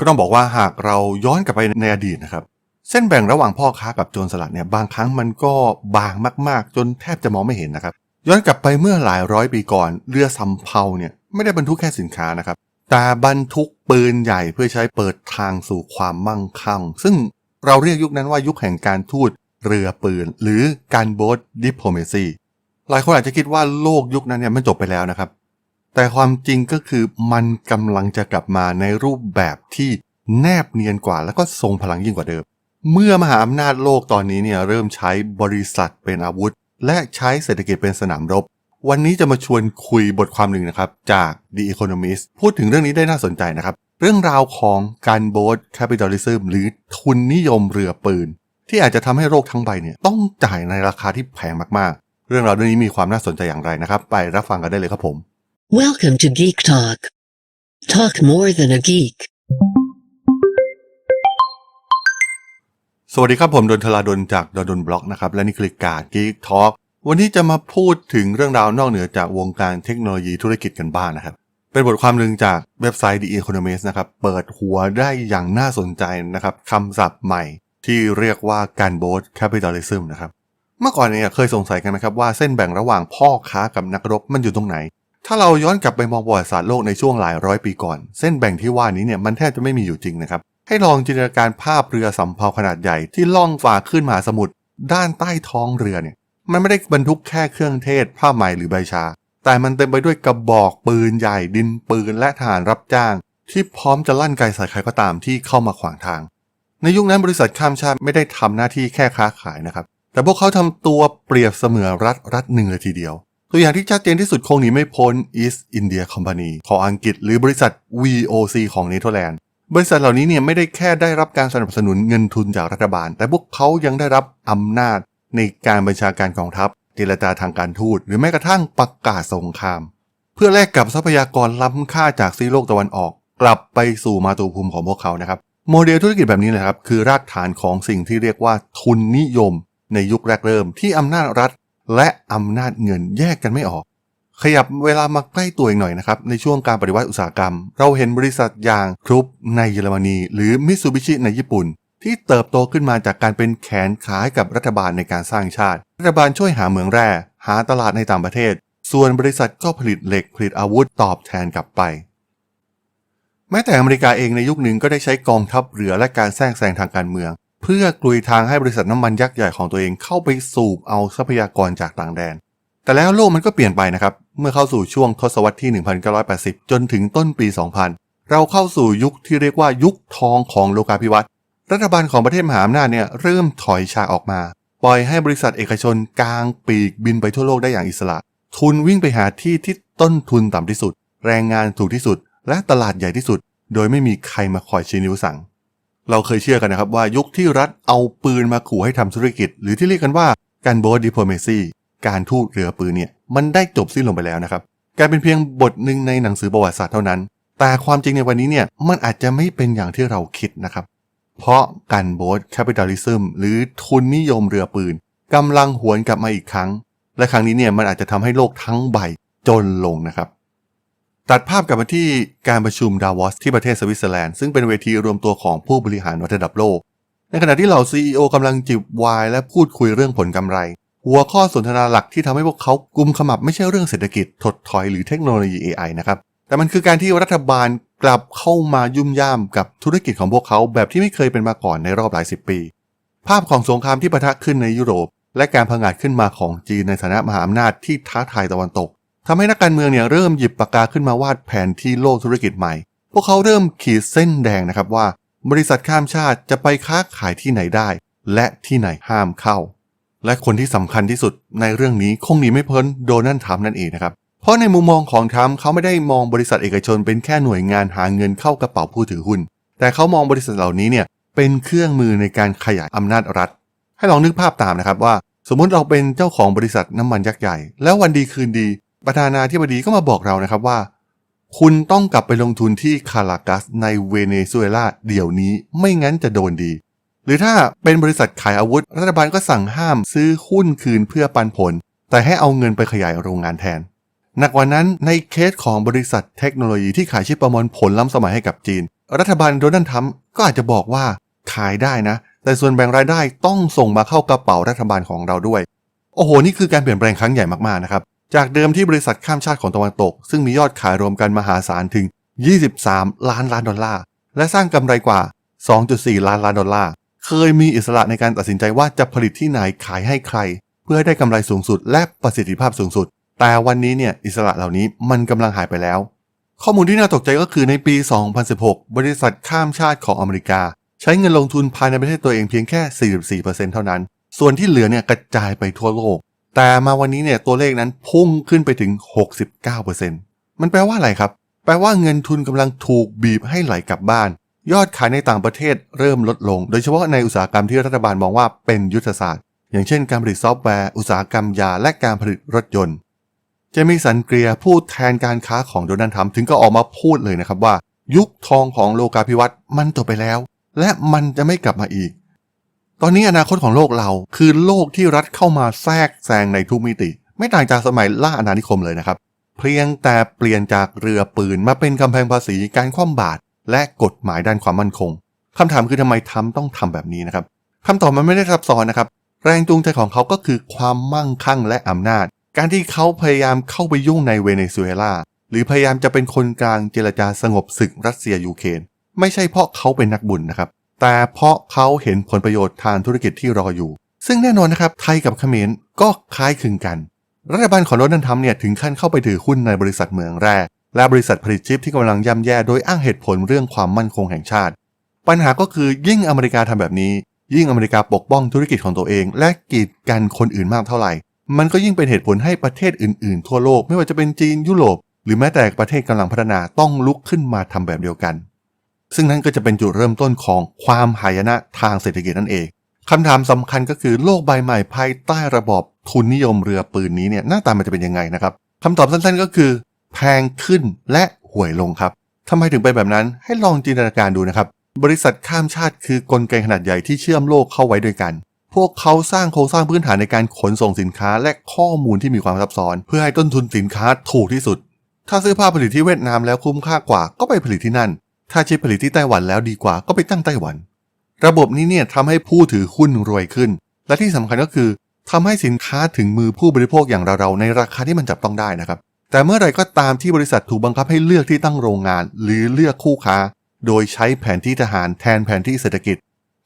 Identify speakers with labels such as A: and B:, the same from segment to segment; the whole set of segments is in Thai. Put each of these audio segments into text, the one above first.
A: ก็ต้องบอกว่าหากเราย้อนกลับไปในอดีตนะครับ เส้นแบ่งระหว่างพ่อค้ากับโจรสลัดเนี่ยบางครั้งมันก็บางมากๆ จนแทบจะมองไม่เห็นนะครับ ย้อนกลับไปเมื่อหลายร้อยปีก่อน เรือสำเภาเนี่ยไม่ได้บรรทุกแค่สินค้านะครับแต่บรรทุกปืนใหญ่เพื่อใช้เปิดทางสู่ความมั่งคั่ง ซึ่งเราเรียกยุคนั้นว่ายุคแห่งการทูตเรือปืน หรือการโบสดิปโ o เมซีหลายคนอาจจะคิดว่าโลกยุคนั้นเนี่ยมันจบไปแล้วนะครับ แต่ความจริงก็คือมันกำลังจะกลับมาในรูปแบบที่แนบเนียนกว่าแล้วก็ทรงพลังยิ่งกว่าเดิม เมื่อมหาอำนาจโลกตอนนี้เนี่ยเริ่มใช้บริษัทเป็นอาวุธ และใช้เศรษฐกิจเป็นสนามรบ วันนี้จะมาชวนคุยบทความหนึ่งนะครับ จาก The Economist พูดถึงเรื่องนี้ได้น่าสนใจนะครับ เรื่องราวของการโบสแคปิตอลิซึมหรือทุนนิยมเรือปืน ที่อาจจะทำให้โลกทั้งใบเนี่ยต้องจ่ายในราคาที่แพงมากๆ เรื่องราวเรื่องนี้มีความน่าสนใจอย่างไรนะครับ ไปรับฟังกันได้เลยครับผม
B: Welcome to Geek Talk. Talk more than a geek.
A: สวัสดีครับผมดนทลาดนจากดนดนบล็อกนะครับและนี่คือการ Geek Talk วันนี้จะมาพูดถึงเรื่องราวนอกเหนือจากวงการเทคโนโลยีธุรกิจกันบ้างนนะครับ เป็นบทความหนึ่งจากเว็บไซต์ The Economist นะครับ เปิดหัวได้อย่างน่าสนใจนะครับคำศัพท์ใหม่ที่เรียกว่าการโบสแคปิตอลิซึมนะครับ เมื่อก่อนเนี่ยเคยสงสัยกันไหมครับว่าเส้นแบ่งระหว่างพ่อค้ากับนักรบมันอยู่ตรงไหน ถ้าเราย้อนกลับไปมองประวัติศาสตร์โลกในช่วงหลายร้อยปีก่อน เส้นแบ่งที่ว่านี้เนี่ยมันแทบจะไม่มีอยู่จริงนะครับ ให้ลองจินตนาการภาพเรือสำเภาขนาดใหญ่ที่ล่องฝ่าขึ้นมหาสมุทรด้านใต้ท้องเรือเนี่ย มันไม่ได้บรรทุกแค่เครื่องเทศ ผ้าไหมหรือใบชา แต่มันเต็มไปด้วยกระบอกปืนใหญ่ดินปืนและทหารรับจ้าง ที่พร้อมจะลั่นไกใส่ใครก็ตามที่เข้ามาขวางทาง ในยุคนั้นบริษัทข้ามชาติไม่ได้ทำหน้าที่แค่ค้าขายนะครับ แต่พวกเขาทำตัวเปรียบเสมือนรัฐรัฐหนึ่งเลยทีเดียว ตัวอย่างที่ชัดเจนที่สุดคงหนีไม่พ้น East India Company ของอังกฤษหรือบริษัท VOC ของเนเธอร์แลนด์บริษัทเหล่านี้เนี่ยไม่ได้แค่ได้รับการสนับสนุนเงินทุนจากรัฐบาล แต่พวกเขายังได้รับอำนาจในการบัญชาการกองทัพเจรจาทางการทูต หรือแม้กระทั่งประกาศสงคราม เพื่อแลกกับทรัพยากรล้ำค่าจากซีโลกตะวันออก กลับไปสู่มาตุภูมิของพวกเขานะครับโมเดลธุรกิจแบบนี้นะครับคือรากฐานของสิ่งที่เรียกว่าทุนนิยม ในยุคแรกเริ่มที่อำนาจรัฐ และอำนาจเงินแยกกันไม่ออก ขยับเวลามาใกล้ตัวอีกหน่อยนะครับ ในช่วงการปฏิวัติอุตสาหกรรม เราเห็นบริษัทอย่างครุปในเยอรมนี หรือมิตซูบิชิในญี่ปุ่น ที่เติบโตขึ้นมาจากการเป็นแขนขายกับรัฐบาลในการสร้างชาติ รัฐบาลช่วยหาเหมืองแร่ หาตลาดในต่างประเทศ ส่วนบริษัทก็ผลิตเหล็กผลิตอาวุธตอบแทนกลับไปแม้แต่อเมริกาเองในยุคหนึ่งก็ได้ใช้กองทัพเรือและการแทรกแซงทางการเมือง เพื่อกลุยทางให้บริษัทน้ำมันยักษ์ใหญ่ของตัวเองเข้าไปสูบเอาทรัพยากรจากต่างแดน แต่แล้วโลกมันก็เปลี่ยนไปนะครับ เมื่อเข้าสู่ช่วงทศวรรษที่ 1980 จนถึงต้นปี 2000 เราเข้าสู่ยุคที่เรียกว่ายุคทองของโลกาภิวัตน์รัฐบาลของประเทศมหาอำนาจเนี่ยเริ่มถอยฉากออกมา ปล่อยให้บริษัทเอกชนกลางปีกบินไปทั่วโลกได้อย่างอิสระ ทุนวิ่งไปหาที่ที่ต้นทุนต่ำที่สุด แรงงานถูกที่สุด และตลาดใหญ่ที่สุด โดยไม่มีใครมาคอยชี้นิ้วสั่ง เราเคยเชื่อกันนะครับว่ายุคที่รัฐเอาปืนมาขู่ให้ทำธุรกิจ หรือที่เรียกกันว่าการโบสดิโพเมซีการทูตเรือปืนเนี่ยมันได้จบสิ้นลงไปแล้วนะครับกลายเป็นเพียงบทหนึ่งในหนังสือประวัติศาสตร์เท่านั้น แต่ความจริงในวันนี้เนี่ยมันอาจจะไม่เป็นอย่างที่เราคิดนะครับ เพราะการโบสแคปิตอลิซึมหรือทุนนิยมเรือปืนกำลังหวนกลับมาอีกครั้ง และครั้งนี้เนี่ยมันอาจจะทำให้โลกทั้งใบจนลงนะครับ ตัดภาพกลับมาที่การประชุมดาวอสที่ประเทศสวิตเซอร์แลนด์ซึ่งเป็นเวทีรวมตัวของผู้บริหารระดับโลก ในขณะที่เหล่า CEO กำลังจิบไวน์และพูดคุยเรื่องผลกำไร หัวข้อสนทนาหลักที่ทำให้พวกเขากุมขมับไม่ใช่เรื่องเศรษฐกิจถดถอยหรือเทคโนโลยี AI นะครับ แต่มันคือการที่รัฐบาลกลับเข้ามายุ่มย่ามกับธุรกิจของพวกเขาแบบที่ไม่เคยเป็นมาก่อนในรอบหลายสิบปี ภาพของสงครามที่ปะทะขึ้นในยุโรป และการผงาดขึ้นมาของจีนในฐานะมหาอำนาจที่ท้าทายตะวันตก ทำให้นักการเมืองเนี่ยเริ่มหยิบปากกาขึ้นมาวาดแผนที่โลกธุรกิจใหม่ พวกเขาเริ่มขีดเส้นแดงนะครับว่า บริษัทข้ามชาติจะไปค้าขายที่ไหนได้ และที่ไหนห้ามเข้า และคนที่สำคัญที่สุดในเรื่องนี้คงหนีไม่พ้นโดนัลด์ทรัมป์นั่นเองนะครับ เพราะในมุมมองของทรัมป์เขาไม่ได้มองบริษัทเอกชนเป็นแค่หน่วยงานหาเงินเข้ากระเป๋าผู้ถือหุ้น แต่เขามองบริษัทเหล่านี้เนี่ยเป็นเครื่องมือในการขยายอำนาจรัฐ ให้ลองนึกภาพตามนะครับว่า สมมุติเราเป็นเจ้าของบริษัทน้ำมันยักษ์ใหญ่ แล้ววันดีคืนดี ประธานาธิบดีก็มาบอกเรานะครับว่า คุณต้องกลับไปลงทุนที่คารากัสในเวเนซุเอลาเดี๋ยวนี้ไม่งั้นจะโดนดี หรือถ้าเป็นบริษัทขายอาวุธ รัฐบาลก็สั่งห้ามซื้อหุ้นคืนเพื่อปันผล แต่ให้เอาเงินไปขยายโรงงานแทนหนักกว่านั้นในเคสของบริษัทเทคโนโลยีที่ขายชิปประมวลผลล้ำสมัยให้กับจีน รัฐบาลโดนัลด์ทรัมป์ก็อาจจะบอกว่าขายได้นะ แต่ส่วนแบ่งรายได้ต้องส่งมาเข้ากระเป๋ารัฐบาลของเราด้วย โอ้โห นี่คือการเปลี่ยนแปลงครั้งใหญ่มากๆนะครับ จากเดิมที่บริษัทข้ามชาติของตะวันตก ซึ่งมียอดขายรวมกันมหาศาลถึง 23 ล้านล้านดอลลาร์ และสร้างกำไรกว่า 2.4 ล้านล้านดอลลาร์ เคยมีอิสระในการตัดสินใจว่าจะผลิตที่ไหนขายให้ใคร เพื่อให้ได้กำไรสูงสุดและประสิทธิภาพสูงสุด แต่วันนี้เนี่ยอิสระเหล่านี้มันกำลังหายไปแล้ว ข้อมูลที่น่าตกใจก็คือในปี 2016 บริษัทข้ามชาติของอเมริกา ใช้เงินลงทุนภายในประเทศตัวเองเพียงแค่ 44%เท่านั้น ส่วนที่เหลือเนี่ยกระจายไปทั่วโลก แต่มาวันนี้เนี่ยตัวเลขนั้นพุ่งขึ้นไปถึง 69%มันแปลว่าอะไรครับ แปลว่าเงินทุนกำลังถูกบีบให้ไหลกลับบ้าน ยอดขายในต่างประเทศเริ่มลดลง โดยเฉพาะในอุตสาหกรรมที่รัฐบาลมองว่าเป็นยุทธศาสตร์ อย่างเช่น การผลิตซอฟต์แวร์ อุตสาหกรรมยา และการผลิตรถยนต์ เจมี่สันเกรียผู้แทนการค้าของโดนัลด์ทรัมป์ถึงก็ออกมาพูดเลยนะครับว่า ยุคทองของโลกาภิวัตน์มันจบไปแล้ว และมันจะไม่กลับมาอีก ตอนนี้อนาคตของโลกเราคือโลกที่รัฐเข้ามาแทรกแซงในทุกมิติ ไม่ต่างจากสมัยล่าอาณานิคมเลยนะครับ เพียงแต่เปลี่ยนจากเรือปืนมาเป็นกำแพงภาษีการคว่ำบาตรและกฎหมายด้านความมั่นคงคำถามคือทำไมทำต้องทำแบบนี้นะครับคำตอบมันไม่ได้ซับซ้อนนะครับ แรงจูงใจของเขาก็คือความมั่งคั่งและอำนาจ การที่เขาพยายามเข้าไปยุ่งในเวเนซุเอลาหรือพยายามจะเป็นคนกลางเจรจาสงบศึกรัสเซียยูเครนไม่ใช่เพราะเขาเป็นนักบุญนะครับ แต่เพราะเขาเห็นผลประโยชน์ทางธุรกิจที่รออยู่ ซึ่งแน่นอนนะครับไทยกับเขมรก็คล้ายคลึงกัน รัฐบาลของโดนัลด์ทรัมป์เนี่ยถึงขั้นเข้าไปถือหุ้นในบริษัทเมืองแร่และบริษัทผลิตชิปที่กำลังย่ำแย่โดยอ้างเหตุผลเรื่องความมั่นคงแห่งชาติ ปัญหาก็คือยิ่งอเมริกาทำแบบนี้ ยิ่งอเมริกาปกป้องธุรกิจของตัวเอง และกีดกันคนอื่นมากเท่าไหร่ มันก็ยิ่งเป็นเหตุผลให้ประเทศอื่นๆ ทั่วโลกไม่ว่าจะเป็นจีนยุโรปหรือแม้แต่ประเทศกำลังพัฒนาต้องลุกขึ้นมาทำแบบเดียวกัน ซึ่งนั่นก็จะเป็นจุดเริ่มต้นของความหายนะทางเศรษฐกิจนั่นเองคำถามสำคัญก็คือโลกใบใหม่ภายใต้ระบอบทุนนิยมเรือปืนนี้เนี่ยหน้าตามันจะเป็นยังไงนะครับคำตอบสั้นๆก็คือ แพงขึ้นและห่วยลงครับทำไมถึงเป็นแบบนั้นให้ลองจินตนาการดูนะครับ บริษัทข้ามชาติคือกลไกขนาดใหญ่ที่เชื่อมโลกเข้าไว้ด้วยกัน พวกเขาสร้างโครงสร้างพื้นฐานในการขนส่งสินค้าและข้อมูลที่มีความซับซ้อน เพื่อให้ต้นทุนสินค้าถูกที่สุด ถ้าซื้อผ้าผลิตที่เวียดนามแล้วคุ้มค่ากว่าก็ไปผลิตที่นั่น ถ้าชิปผลิตที่ไต้หวันแล้วดีกว่าก็ไปตั้งไต้หวัน ระบบนี้เนี่ยทำให้ผู้ถือหุ้นรวยขึ้น และที่สำคัญก็คือทำให้สินค้าถึงมือผู้บริโภคอย่างเราๆในราคาที่มันจับต้องได้นะครับ แต่เมื่อไหร่ก็ตามที่บริษัทถูกบังคับให้เลือกที่ตั้งโรงงาน หรือเลือกคู่ค้า โดยใช้แผนที่ทหารแทนแผนที่เศรษฐกิจ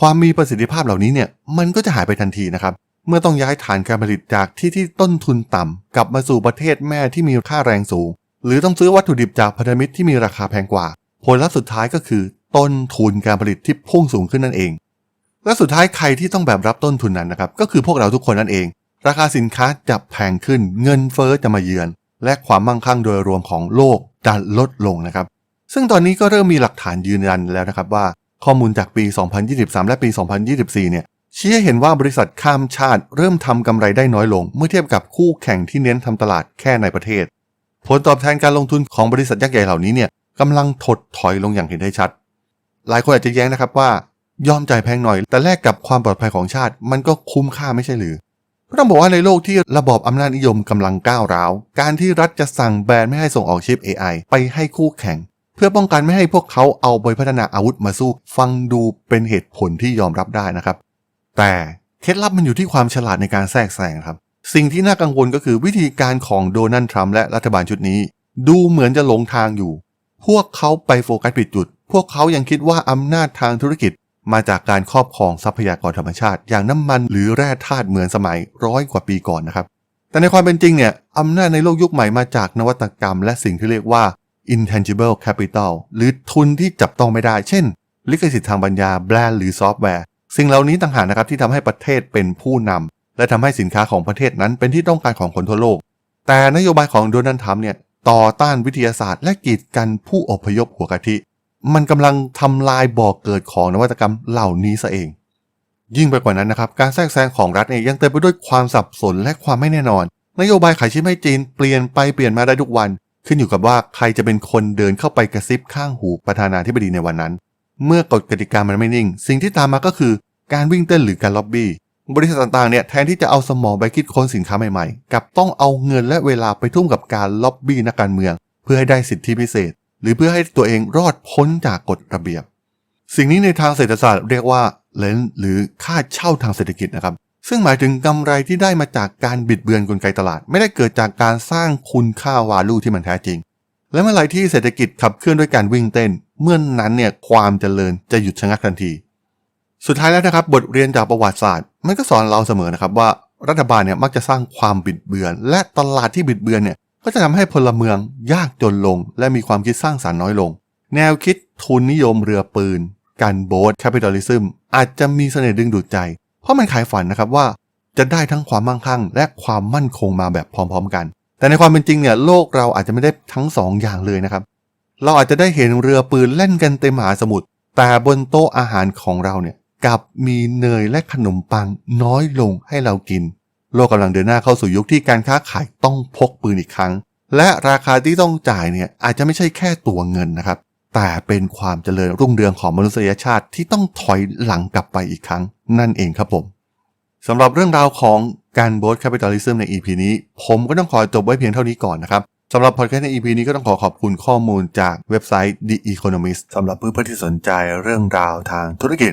A: ความมีประสิทธิภาพเหล่านี้เนี่ยมันก็จะหายไปทันทีนะครับเมื่อต้องย้ายฐานการผลิตจากที่ที่ต้นทุนต่ำกลับมาสู่ประเทศแม่ที่มีค่าแรงสูง หรือต้องซื้อวัตถุดิบจากพันธมิตรที่มีราคาแพงกว่า ผลลัพธ์สุดท้ายก็คือ ต้นทุนการผลิตที่พุ่งสูงขึ้นนั่นเอง และสุดท้ายใครที่ต้องแบบรับต้นทุนนั้นนะครับ ก็คือพวกเราทุกคนนั่นเอง ราคาสินค้าจะแพงขึ้น เงินเฟอ้อจะมาเยือน และความมั่งคั่งโดยรวมของโลกจะลดลงนะครับ ซึ่งตอนนี้ก็เริ่มมีหลักฐานยืนยันแล้วนะครับว่า ข้อมูลจากปี 2023 และปี 2024 เนี่ยชี้ให้เห็นว่าบริษัทข้ามชาติเริ่มทำกำไรได้น้อยลง เมื่อเทียบกับคู่แข่งที่เน้นทำตลาดแค่ในประเทศ ผลตอบแทนการลงทุนของบริษัทยักษ์ใหญ่เหล่านี้เนี่ย กำลังถดถอยลงอย่างเห็นได้ชัด หลายคนอาจจะแย้งนะครับว่ายอมจ่ายแพงหน่อย แต่แลกกับความปลอดภัยของชาติ มันก็คุ้มค่าไม่ใช่หรือก็ต้องบอกว่าในโลกที่ระบอบอำนาจนิยมกำลังก้าวร้าว การที่รัฐจะสั่งแบนไม่ให้ส่งออกชิป AI ไปให้คู่แข่ง เพื่อป้องกันไม่ให้พวกเขาเอาไปพัฒนาอาวุธมาสู้ ฟังดูเป็นเหตุผลที่ยอมรับได้นะครับ แต่เคล็ดลับมันอยู่ที่ความฉลาดในการแทรกแซงครับ สิ่งที่น่ากังวลก็คือวิธีการของโดนัลด์ทรัมป์และรัฐบาลชุดนี้ ดูเหมือนจะหลงทางอยู่ พวกเขาไปโฟกัสผิดจุด พวกเขายังคิดว่าอำนาจทางธุรกิจมาจากการครอบครองทรัพยากรธรรมชาติ อย่างน้ำมันหรือแร่ธาตุเหมือนสมัยร้อยกว่าปีก่อนนะครับ แต่ในความเป็นจริงเนี่ยอำนาจในโลกยุคใหม่มาจากนวัตกรรม และสิ่งที่เรียกว่า intangible capital หรือทุนที่จับต้องไม่ได้ เช่น ลิขสิทธิ์ทางปัญญาแบรนด์หรือซอฟต์แวร์ สิ่งเหล่านี้ต่างหากนะครับที่ทำให้ประเทศเป็นผู้นำและทำให้สินค้าของประเทศนั้นเป็นที่ต้องการของคนทั่วโลก แต่นโยบายของโดนัลด์ทรัมป์เนี่ย ต่อต้านวิทยาศาสตร์และกีดกันผู้อพยพหัวกะทิ มันกำลังทำลายบ่อกเกิดของนวัตกรรมเหล่านี้ซะเอง ยิ่งไปกว่านั้นนะครับ การแทรกแซงของรัฐเนี่ยยังเต็มไปด้วยความสับสนและความไม่แน่นอน นโยบายขายชิปให้จีนเปลี่ยนไปเปลี่ยนมาได้ทุกวัน ขึ้นอยู่กับว่าใครจะเป็นคนเดินเข้าไปกระซิบข้างหูประธานาธิบดีในวันนั้น เมื่อกฎกติกามันไม่นิ่ง สิ่งที่ตามมาก็คือ การวิ่งเต้นหรือการล็อบบี้ บริษัทต่างๆเนี่ยแทนที่จะเอาสมองไปคิดค้นสินค้าใหม่ๆ กับต้องเอาเงินและเวลาไปทุ่มกับการล็อบบี้นักการเมือง เพื่อให้ได้สิทธิพิเศษ หรือเพื่อให้ตัวเองรอดพ้นจากกฎระเบียบ สิ่งนี้ในทางเศรษฐศาสตร์เรียกว่าเลนหรือค่าเช่าทางเศรษฐกิจนะครับ ซึ่งหมายถึงกำไรที่ได้มาจากการบิดเบือนกลไกตลาด ไม่ได้เกิดจากการสร้างคุณค่าวาลูที่มันแท้จริง และเมื่อไหร่ที่เศรษฐกิจขับเคลื่อนด้วยการวิ่งเต้น เมื่อนนั้นเนี่ยความเจริญจะหยุดชะงักทันที สุดท้ายแล้วนะครับบทเรียนจากประวัติศาสตร์ มันก็สอนเราเสมอนะครับว่ารัฐบาลเนี่ยมักจะสร้างความบิดเบือน และตลาดที่บิดเบือนเนี่ยก็จะทำให้พลเมืองยากจนลง และมีความคิดสร้างสารรค์น้อยลง แนวคิดทุนนิยมเรือปืน การโบสแคปิตอลิซึมอาจจะมีเสน่ห์ดึงดูดใจ เพราะมันขายฝันนะครับว่าจะได้ทั้งความมั่งคั่ง และความมั่นคงมาแบบพร้อมๆกัน แต่ในความเป็นจริงเนี่ยโลกเราอาจจะไม่ได้ทั้งสองอย่างเลยนะครับ เราอาจจะได้เห็นเรือปืนเล่นกันเต็มมหาสมุทรแต่บนโต๊ะอาหารของเราเนี่ย กับมีเนยและขนมปังน้อยลงให้เรากิน โลกกำลังเดินหน้าเข้าสู่ยุคที่การค้าขายต้องพกปืนอีกครั้ง และราคาที่ต้องจ่ายเนี่ยอาจจะไม่ใช่แค่ตัวเงินนะครับ แต่เป็นความเจริญรุ่งเรืองของมนุษยชาติที่ต้องถอยหลังกลับไปอีกครั้ง นั่นเองครับผมสำหรับเรื่องราวของการโบสแคปิตอลิซึมใน EP นี้ ผมก็ต้องขอจบไว้เพียงเท่านี้ก่อนนะครับสำหรับพอดแคสต์ใน EP นี้ก็ต้องขอขอบคุณข้อมูลจากเว็บไซต์ The Economist สำหรับเพื่อนๆที่สนใจเรื่องราวทางธุรกิจ